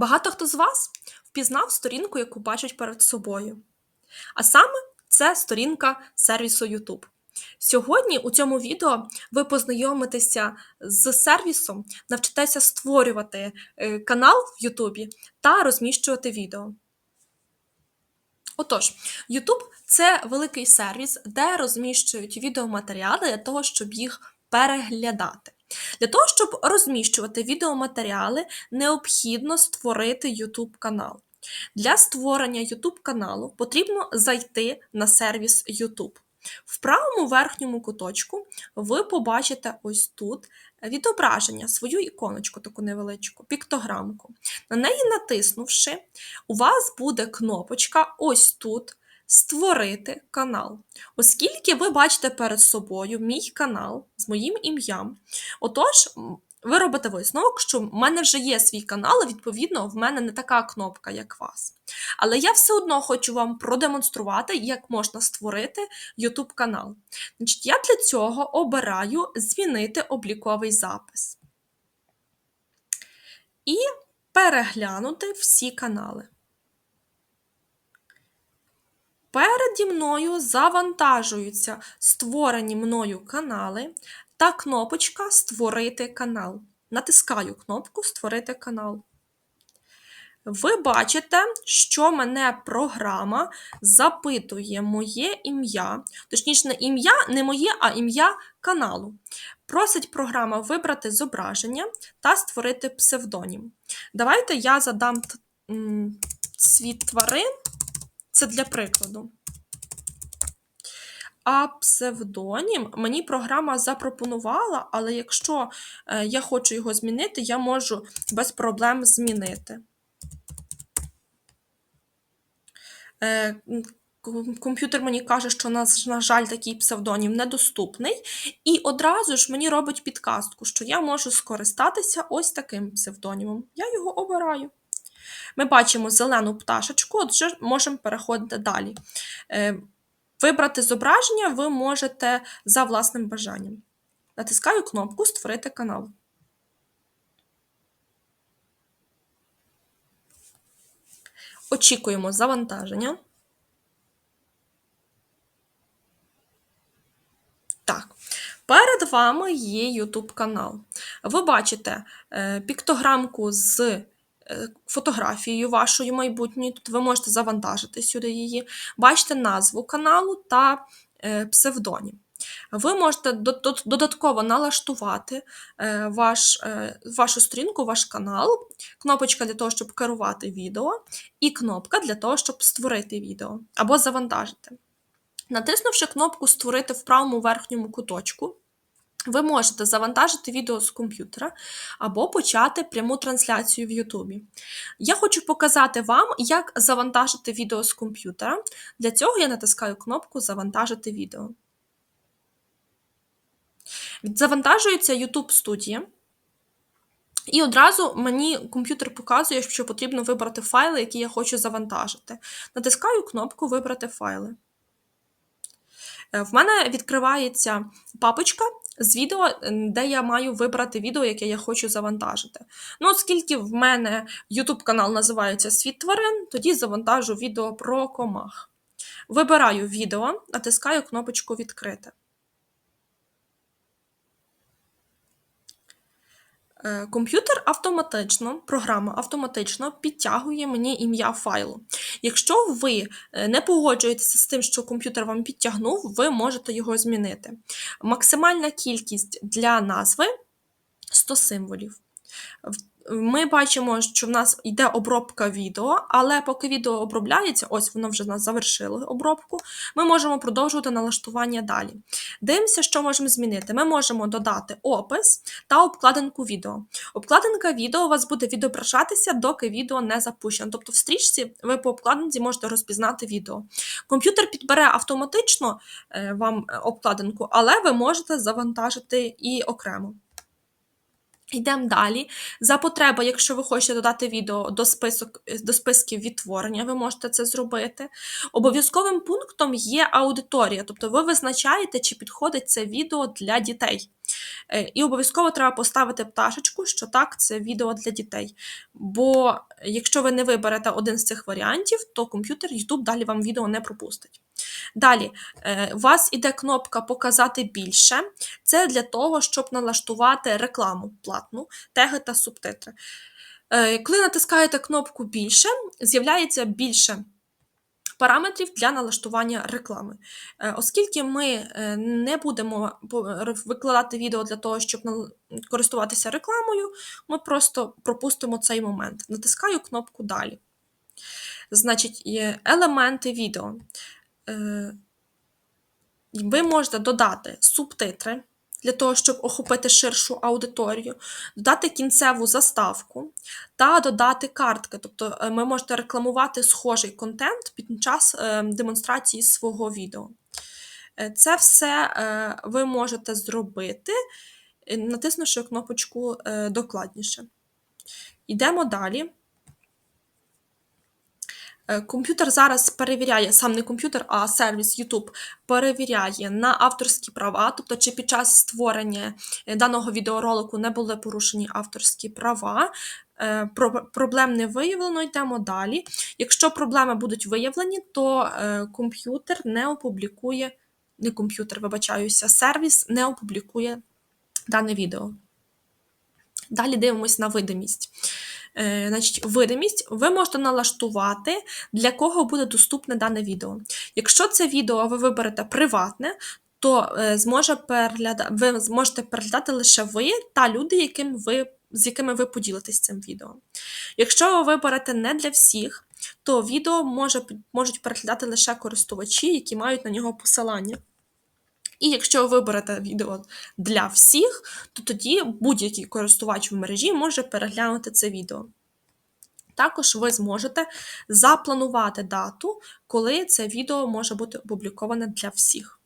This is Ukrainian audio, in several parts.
Багато хто з вас впізнав сторінку, яку бачать перед собою. А саме це сторінка сервісу YouTube. Сьогодні у цьому відео ви познайомитеся з сервісом, навчитеся створювати е, канал в YouTube та розміщувати відео. Отож, YouTube це великий сервіс, де розміщують відеоматеріали для того, щоб їх переглядати. Для того, щоб розміщувати відеоматеріали, необхідно створити YouTube канал. Для створення YouTube каналу потрібно зайти на сервіс YouTube. В правому верхньому куточку ви побачите ось тут відображення, свою іконочку, таку невеличку, піктограмку. На неї натиснувши, у вас буде кнопочка ось тут Створити канал. Оскільки ви бачите перед собою мій канал з моїм ім'ям, отож, ви робите висновок, що в мене вже є свій канал, і відповідно, в мене не така кнопка, як вас. Але я все одно хочу вам продемонструвати, як можна створити YouTube канал. Значить, Я для цього обираю змінити обліковий запис. І переглянути всі канали. Переді мною завантажуються створені мною канали та кнопочка Створити канал. Натискаю кнопку Створити канал. Ви бачите, що мене програма запитує моє ім'я, точніше, не ім'я, не моє, а ім'я каналу. Просить програма вибрати зображення та створити псевдонім. Давайте я задам світ тварин. Це для прикладу. А псевдонім мені програма запропонувала, але якщо е, я хочу його змінити, я можу без проблем змінити. Е, комп'ютер мені каже, що, на жаль, такий псевдонім недоступний. І одразу ж мені робить підказку, що я можу скористатися ось таким псевдонімом. Я його обираю. Ми бачимо зелену пташечку, отже, можемо переходити далі. Е, вибрати зображення ви можете за власним бажанням. Натискаю кнопку Створити канал. Очікуємо завантаження. Так, перед вами є YouTube канал. Ви бачите е, піктограмку з фотографією вашою майбутньою, тут ви можете завантажити сюди її, бачите назву каналу та е, псевдонім. Ви можете додатково налаштувати е, ваш, вашу сторінку, ваш канал, кнопочка для того, щоб керувати відео, і кнопка для того, щоб створити відео або завантажити. Натиснувши кнопку Створити в правому верхньому куточку, ви можете завантажити відео з комп'ютера або почати пряму трансляцію в Ютубі. Я хочу показати вам, як завантажити відео з комп'ютера. Для цього я натискаю кнопку Завантажити відео. Завантажується YouTube студія. І одразу мені комп'ютер показує, що потрібно вибрати файли, які я хочу завантажити. Натискаю кнопку Вибрати файли. Е, в мене відкривається папочка з відео, де я маю вибрати відео, яке я хочу завантажити. Ну, оскільки в мене YouTube канал називається Світ тварин, тоді завантажу відео про комах. Вибираю відео, натискаю кнопочку Відкрити. Е, комп'ютер автоматично, програма автоматично підтягує мені ім'я файлу. Якщо ви е, не погоджуєтеся з тим, що комп'ютер вам підтягнув, ви можете його змінити. Максимальна кількість для назви 100 символів. Ми бачимо, що в нас йде обробка відео, але поки відео обробляється, ось воно вже в нас завершило обробку, ми можемо продовжувати налаштування далі. Дивимося, що можемо змінити. Ми можемо додати опис та обкладинку відео. Обкладинка відео у вас буде відображатися, доки відео не запущено. Тобто в стрічці ви по обкладинці можете розпізнати відео. Комп'ютер підбере автоматично е, вам обкладинку, але ви можете завантажити і окремо. Йдемо далі. За потреби, якщо ви хочете додати відео до список, до списків відтворення, ви можете це зробити. Обов'язковим пунктом є аудиторія, тобто ви визначаєте, чи підходить це відео для дітей. Е, І обов'язково треба поставити пташечку, що так, це відео для дітей. Бо якщо ви не виберете один з цих варіантів, то комп'ютер YouTube далі вам відео не пропустить. Далі, е, у вас іде кнопка Показати більше. Це для того, щоб налаштувати рекламу платну, теги та субтитри. Е, Коли натискаєте кнопку Більше, з'являється більше параметрів для налаштування реклами. Е, Оскільки ми не будемо викладати відео для того, щоб користуватися рекламою, ми просто пропустимо цей момент. Натискаю кнопку Далі. Значить, елементи відео. Е, ви можете додати субтитри для того, щоб охопити ширшу аудиторію, додати кінцеву заставку та додати картки. Тобто е, ви можете рекламувати схожий контент під час е, демонстрації свого відео. Е, Це все е, ви можете зробити, е, натиснувши кнопочку е, Докладніше. Йдемо далі. Е, Комп'ютер зараз перевіряє, сам не комп'ютер, а сервіс YouTube перевіряє на авторські права, тобто чи під час створення е, даного відеоролику не були порушені авторські права. Е, Проблем не виявлено, йдемо далі. Якщо проблеми будуть виявлені, то комп'ютер не опублікує, не комп'ютер, вибачаюся, сервіс не опублікує дане відео. Далі дивимось на видимість. Е, Значить, видимість ви можете налаштувати, для кого буде доступне дане відео. Якщо це відео ви виберете приватне, то е, зможе перегляда... ви зможете переглядати лише ви та люди, яким ви... з якими ви поділитесь цим відео. Якщо ви виберете не для всіх, то відео може... можуть переглядати лише користувачі, які мають на нього посилання. І якщо ви виберете відео для всіх, то тоді будь-який користувач в мережі може переглянути це відео. Також ви зможете запланувати дату, коли це відео може бути опубліковане для всіх.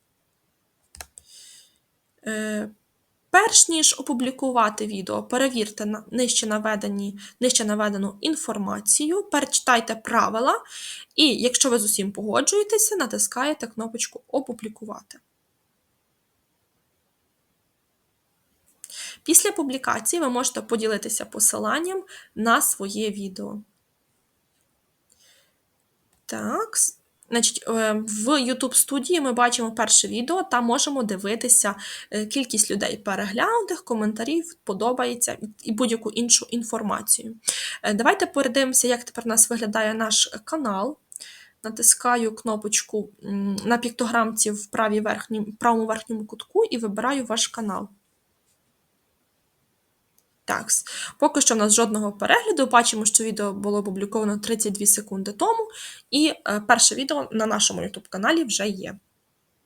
Е, Перш ніж опублікувати відео, перевірте на- нижче, наведені, нижче наведену інформацію, перечитайте правила, і якщо ви з усім погоджуєтеся, натискаєте кнопочку Опублікувати. Після публікації ви можете поділитися посиланням на своє відео. Так, значить, е, в YouTube студії ми бачимо перше відео та можемо дивитися е, кількість людей переглянутих, коментарів, подобається і будь-яку іншу інформацію. Е, Давайте передивимося, як тепер у нас виглядає наш канал. Натискаю кнопочку на піктограмці в правій верхній, правому верхньому кутку і вибираю ваш канал. Так, поки що в нас жодного перегляду. Бачимо, що відео було опубліковано 32 секунди тому, і е, перше відео на нашому YouTube каналі вже є.